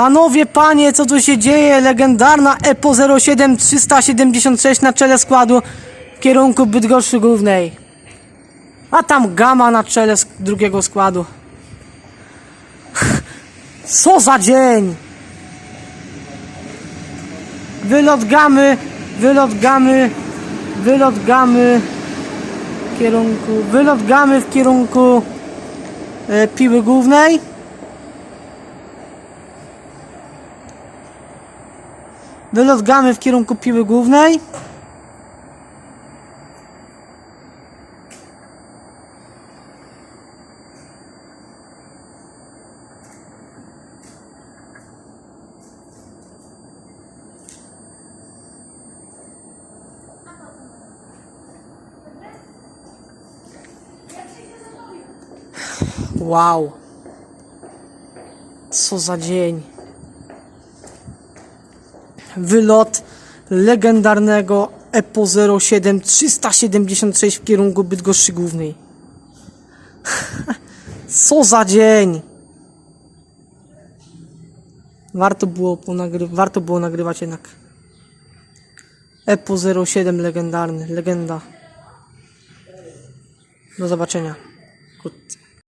Panowie, panie, co tu się dzieje? Legendarna EPO 07 376 na czele składu w kierunku Bydgoszczy Głównej. A tam gama na czele drugiego składu. Co za dzień! Wylot gamy, wylot gamy, wylot gamy w kierunku, wylot gamy w kierunku e, piły głównej. Wylot w kierunku piły głównej. Wow. Co za dzień. Wylot legendarnego EPO 07 376 w kierunku Bydgoszczy Głównej. Co za dzień. Warto było, ponagry- warto było nagrywać jednak. EPO 07 legendarny, legenda. Do zobaczenia. Wkrótce.